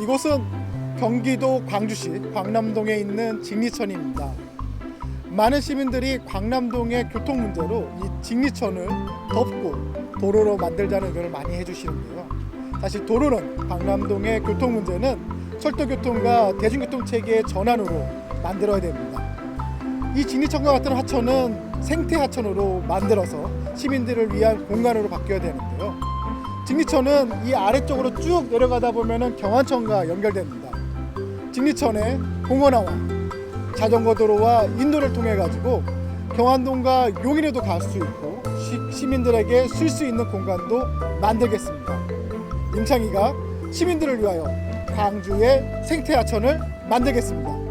이곳은 경기도 광주시 광남동에 있는 직리천입니다. 많은 시민들이 광남동의 교통 문제로 이 직리천을 덮고 도로로 만들자는 의견을 많이 해주시는데요. 사실 도로는 광남동의 교통 문제는 철도교통과 대중교통 체계의 전환으로 만들어야 됩니다. 이 직리천과 같은 하천은 생태 하천으로 만들어서 시민들을 위한 공간으로 바뀌어야 되는데요. 직리천은 이 아래쪽으로 쭉 내려가다 보면은 경안천과 연결됩니다. 직리천에 공원화와 자전거 도로와 인도를 통해 가지고 경안동과 용인에도 갈 수 있고 시, 시민들에게 쉴 수 있는 공간도 만들겠습니다. 임창희가 시민들을 위하여 광주의 생태 하천을 만들겠습니다.